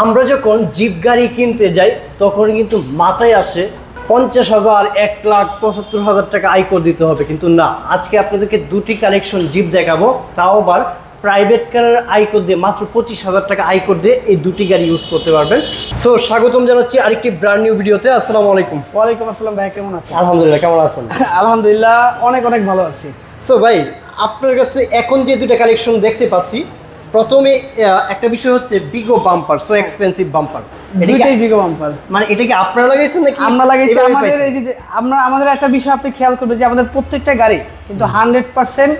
আমরা যখন জিপ গাড়ি কিনতে যাই তখন কিন্তু মাথায় আসে পঞ্চাশ হাজার এক লাখ পঁচাত্তর হাজার টাকা আয়কর দিতে হবে। কিন্তু না আজকে আপনাদেরকে দুটি কালেকশন জিপ দেখাবো। তাও আবার প্রাইভেট কারের আয়কর দিয়ে মাত্র পঁচিশ হাজার টাকা আয়কর দিয়ে এই দুটি গাড়ি ইউজ করতে পারবেন। সো স্বাগতম জানাচ্ছি আরেকটি ব্র্যান্ড নিউ ভিডিওতে আসসালামু আলাইকুম। ওয়ালাইকুম আসসালাম ভাই কেমন আছেন? আলহামদুলিল্লাহ কেমন আছেন? আলহামদুলিল্লাহ অনেক অনেক ভালো আছি। সো ভাই আপনার কাছে এখন যে দুটো কালেকশন দেখতে পাচ্ছি প্রথমে একটা বিষয় হচ্ছে Vigo bumper so expensive bumper দুইটাই বিগো বাম্পার মানে এটা কি আপনারা লাগাইছেন নাকি? আমরা লাগাইছি আমাদের এই যে আমরা আমাদের একটা বিষয় আপনি খেয়াল করবেন যে আমাদের প্রত্যেকটা গাড়ি কিন্তু hundred percent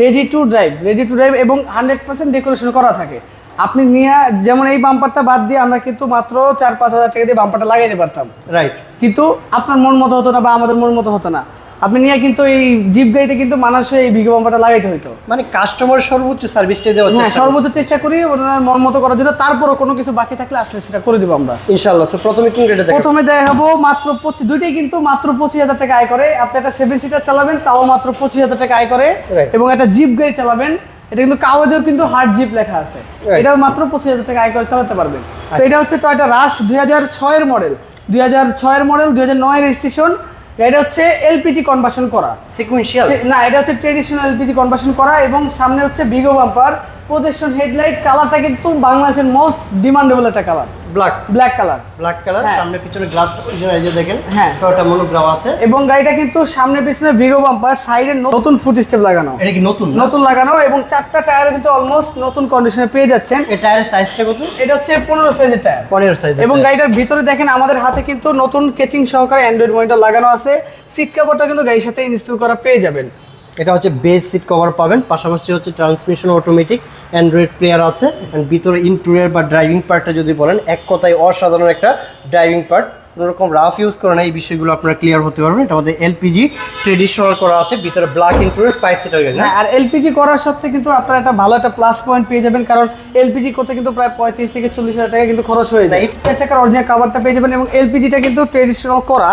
ready to drive ready to drive এবং হান্ড্রেড পার্সেন্ট ডেকোরেশন করা থাকে। আপনি নিয়ে যেমন এই বাম্পারটা বাদ দিয়ে আমরা কিন্তু মাত্র চার পাঁচ হাজার টাকা দিয়ে বাম্পারটা লাগাইতে পারতাম। রাইট কিন্তু আপনার মন মতো হতো না বা আমাদের মন মতো হতো না। আপনি নিয়ে কিন্তু এই জিপ গাড়িতে কিন্তু মানুষের এই বিগো বাম্পারটা লাগাইতে হতো মানে কাস্টমার সর্বোচ্চ সার্ভিসটা দেওয়ার হ্যাঁ চেষ্টা সর্বোচ্চ চেষ্টা করি ওনার মন মতো করার জন্য। তারপরও কোনো কিছু বাকি থাকলে আসলে সেটা করে দেবো আমরা। ইনশাআল্লাহ প্রথমে কোন রেটে প্রথমে দেখাবো মাত্র পঁচিশ দুইটাই কিন্তু মাত্র পঁচিশ হাজার টাকা আয় করে। আপনি একটা সেভেন সিটার চালাবেন তাও মাত্র পঁচিশ হাজার টাকা আয় করে। এবং একটা জিপ গাড়ি চালাবেন এটা কিন্তু কাগজেও কিন্তু হার্ড জিপ লেখা আছে. এটাও মাত্র পঁচিশ হাজার টাকা আয় করে চালাতে পারবেন। তো আচ্ছা। এটা হচ্ছে টয়টা রাশ দুই হাজার ছয়ের মডেল দুই হাজার ছয়ের মডেল দুই হাজার নয় রেজিস্ট্রেশন এটা হচ্ছে এলপিজি কনভার্সন করা। সিকুয়েন্সিয়াল না এটা হচ্ছে ট্রেডিশনাল এলপিজি কনভার্সন করা এবং সামনে হচ্ছে বিগো বাম্পার প্রজেকশন হেডলাইট কালারটা কিন্তু বাংলাদেশের মোস্ট ডিমান্ডেবল একটা colour black black colour black colour. সামনে পিছনে গ্লাস এই যে দেখেন হ্যাঁ। টয়োটা মনোগ্রাম আছে। এবং গাড়িটা কিন্তু সামনে পিছনে ভিগো বাম্পার সাইডে নতুন ফুট স্টেপ লাগানো। এটা কি নতুন নতুন লাগানো এবং চারটা টায়ার কিন্তু অলমোস্ট নতুন কন্ডিশনে পেয়ে যাচ্ছেন। এই টায়ারের সাইজটা কত? এটা হচ্ছে পনেরো সাইজের টায়ার পনেরো সাইজ এবং গাড়িটার ভিতরে দেখেন আমাদের হাতে কিন্তু নতুন কেচিং সহকারে অ্যান্ড্রয়েড মনিটর লাগানো আছে। সিট কাভারটা কিন্তু গাড়ির সাথে ইনস্টল করা পেয়ে যাবেন। এটা হচ্ছে বেস সিট কভার পাবেন। পাশাপাশি হচ্ছে ট্রান্সমিশন অটোমেটিক অ্যান্ড্রয়েড প্লেয়ার আছে। অ্যান্ড ভিতরে ইন্টেরিয়ার বা ড্রাইভিং পার্টটা যদি বলেন এক কথায় অসাধারণ একটা ড্রাইভিং পার্ট কোনোরকম রাফ ইউজ করে না এই বিষয়গুলো আপনারা ক্লিয়ার হতে পারবেন। এটা আমাদের এলপিজি ট্রেডিশনাল করা আছে ভিতরে ব্ল্যাক ইন্টেরিয়ার ফাইভ সিটার গাড়ি হ্যাঁ আর এলপিজি করার সাথে কিন্তু আপনারা একটা ভালো একটা প্লাস পয়েন্ট পেয়ে যাবেন। কারণ এলপিজি করতে কিন্তু প্রায় পঁয়ত্রিশ থেকে চল্লিশ হাজার টাকা কিন্তু খরচ হয়ে যায়. এই চাকার অরিজিনাল কাভারটা পেয়ে যাবেন এবং এলপিজিটা কিন্তু ট্রেডিশনাল করা।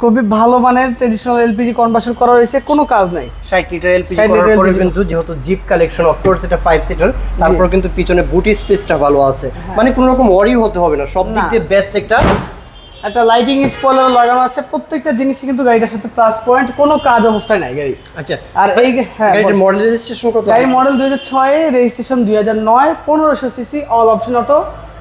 খুবই ভালো মানের ট্রেডিশনাল এলপিজি কনভার্সন করা হয়েছে কোনো কাজ নাই। ষাট লিটার এলপিজি করার পরে কিন্তু যেহেতু জিপ কালেকশন অফকোর্স এটা ফাইভ সিটার তারপর কিন্তু পিছনে বুটি স্পেসটা ভালো আছে। মানে কোনো রকম ওয়ারি হতে হবে না সব দিক হ্যাঁ। দিয়ে বেস্ট একটা একটা লাইটিং স্পয়লার লাগানো আছে প্রত্যেকটা কিন্তু গাড়িটার সাথে প্লাস পয়েন্ট কোনো কাজ অবস্থায় নাই গাড়ি। আচ্ছা আর এই হ্যাঁ মডেল রেজিস্ট্রেশন কত? গাড়ি মডেল দুই হাজার ছয় রেজিস্ট্রেশন দুই হাজার নয় পনেরোশো সিসি অল অপশন অটো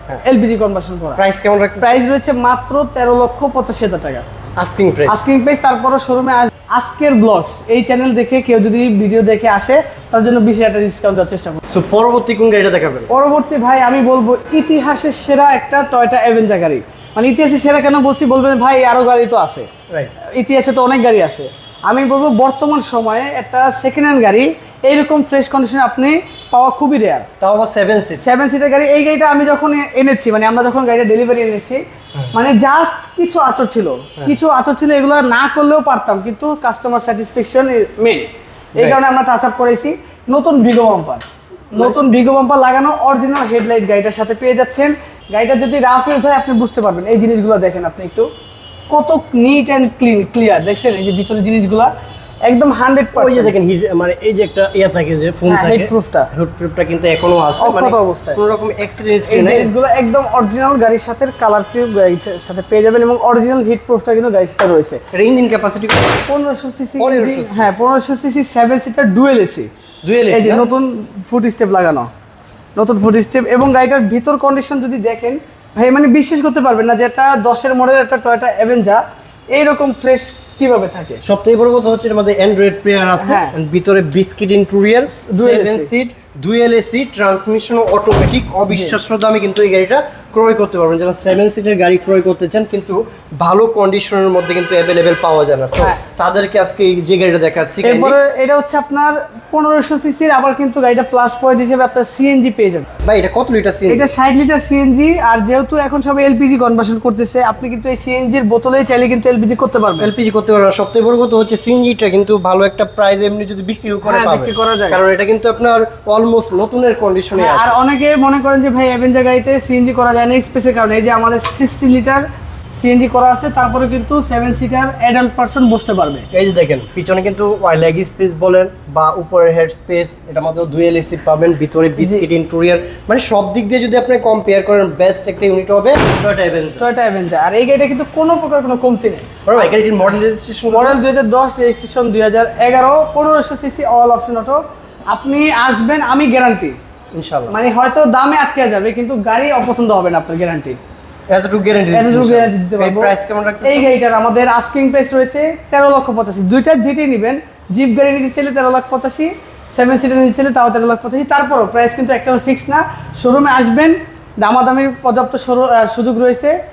হ্যাঁ। এলপিজি কনভার্সন করা। প্রাইস কেমন রাখতেছে? প্রাইস রয়েছে মাত্র তেরো লক্ষ পঁচাশি হাজার টাকা। আস্কিং প্রাইস আস্কিং প্রাইস শোরুমে আজকের ব্লগস এই চ্যানেল দেখে কেউ যদি ভিডিও দেখে আসে তার জন্য বিশ হাজার ডিসকাউন্ট দেওয়ার চেষ্টা করব। সো পরবর্তী কোন গাড়িটা দেখাবেন? পরবর্তী ভাই আমি বলব ইতিহাসের সেরা একটা টয়টা অ্যাভেঞ্জার গাড়ি। মানে ইতিহাসের সেরা কেন বলছি? বলবেন ভাই আরও গাড়ি তো আছে। রাইট ইতিহাসে তো অনেক গাড়ি আছে। আমি বলব বর্তমান সময়ে একটা সেকেন্ড হ্যান্ড গাড়ি এইরকম ফ্রেশ কন্ডিশনে আপনি পাওয়া খুবই রেয়ার তাও আবার সেভেন সিট সেভেন সিটার গাড়ি এই গাড়িটা আমি যখন এনেছি মানে আমরা যখন গাড়িটা ডেলিভারি এনেছি মানে জাস্ট কিছু আচর ছিল। কিছু আচর ছিল এগুলো না করলেও পারতাম কিন্তু কাস্টমার স্যাটিসফ্যাকশন মেন এই কারণে আমরা টাচ আপ করেছি। নতুন ভিগো বাম্পার নতুন ভিগো বাম্পার লাগানো অরিজিনাল হেডলাইট গাড়িটার সাথে পেয়ে যাচ্ছেন। গাড়িটা যদি রাফ ইউজ হয় আপনি বুঝতে পারবেন। এই জিনিসগুলো দেখেন আপনি একটু। কত নিট অ্যান্ড ক্লিন ক্লিয়ার দেখছেন? এই যে ভিতরে জিনিসগুলো। একদম হান্ড্রেড ওই যে দেখেন মানে এই যে একটা ইয়া থাকে যে ফোন হ্যাঁ, থাকে heat proofটা। হেড প্রুফটা কিন্তু এখনও আছে মানে অবস্থায়। কোনো রকম এক্সিডেন্ট এই নেই। জিনিসগুলো একদম অরিজিনাল গাড়ির সাথে কালার টিউব গাড়িটার সাথে পেয়ে যাবেন এবং অরিজিনাল হিট প্রুফটা কিন্তু গাড়ির সাথে রয়েছে। এটা ইঞ্জিন ক্যাপাসিটি পনেরোশো সিসি হ্যাঁ পনেরোশো CC seven seater dual AC dual এই যে নতুন ফুট স্টেপ লাগানো নতুন ফুট স্টেপ এবং গাড়িটার ভিতর কন্ডিশন যদি দেখেন ভাই মানে বিশ্বাস করতে পারবেন না যে একটা দশের মডেল একটা টয়টা অ্যাভেঞ্জা এইরকম ফ্রেশ কীভাবে থাকে সবথেকে বড় কথা হচ্ছে আমাদের অ্যান্ড্রয়েড প্লেয়ার আছে হ্যাঁ। ভিতরে biscuit interior seven seat dual AC transmission automatic অবিশ্বাস্য দামে কিন্তু এই গাড়িটা ক্রয় করতে পারবেন। যারা সেভেন সিটের গাড়ি ক্রয় করতে চান কিন্তু ভালো কন্ডিশনের মধ্যে কিন্তু অ্যাভেলেবেল পাওয়া যায় না। So, হ্যাঁ। তাদেরকে আজকে এই যে গাড়িটা দেখাচ্ছি এরপরে এটা হচ্ছে আপনার পনেরোশো সিসির আবার কিন্তু গাড়িটা প্লাস পয়েন্ট হিসেবে আপনার সিএনজি পেয়ে যাবেন। ভাই এটা কত লিটার সিএনজি এটা ষাট লিটার সিএনজি আর যেহেতু এখন সব এলপিজি কনভার্সন করতেছে আপনি কিন্তু এই সিএনজির বোতলে চাইলে কিন্তু এলপিজি করতে পারবেন। এলপিজি করতে পারবেন। আর সবথেকে বড় কথা হচ্ছে সিএনজিটা কিন্তু ভালো একটা প্রাইস এমনি যদি বিক্রিও করে হ্যাঁ, বিক্রি করা যায়। কারণ এটা কিন্তু আপনার অলমোস্ট নতুনের কন্ডিশনে হ্যাঁ, আর অনেকে মনে করেন যে ভাই অ্যাভেঞ্জার গাড়িতে সিএনজি করা যায় না স্পেসের কারণে এই যে আমাদের সিক্সটি লিটার সিএনজি করা আছে তারপরে কিন্তু সেভেন সিটার অ্যাডাল্ট পার্সন বসতে পারবে। এই যে দেখেন পিছনে কিন্তু লেগ স্পেস বলেন বা উপরের হেড স্পেস এটা মাত্র দুয়েল এসি পাবেন ভিতরে বিস্কিট ইন্টেরিয়র মানে সব দিক দিয়ে যদি আপনি কম্পেয়ার করেন বেস্ট একটা ইউনিট হবে টয়োটা অ্যাভেঞ্জার টয়টা অ্যাভেঞ্জার আর এই গাড়িটা কিন্তু কোনো প্রকার কোনো কমতি নেই। ভাই গাড়িটির মডেল রেজিস্ট্রেশন মডেল দুই হাজার দশ রেজিস্ট্রেশন দুই হাজার এগারো পনেরোশো সিসি অল অপশন অটো আপনি আসবেন আমি গ্যারান্টি ইনশাআল্লাহ। মানে হয়তো দামে আটকে যাবে কিন্তু গাড়ি অপছন্দ হবে না আপনার গ্যারান্টি এই গাড়িটার আমাদের আস্কিং প্রাইস রয়েছে তেরো লক্ষ পঁচাশি। দুইটা যেটাই নেবেন জিপ গাড়ি নিতে চাইলে তেরো লাখ পঁচাশি সেভেন সিটার নিতে চাইলে তাও তেরো লাখ পঁচাশি। তারপরও প্রাইস কিন্তু একটা ফিক্স না। শোরুমে আসবেন দামাদামির পর্যাপ্ত সুযোগ রয়েছে।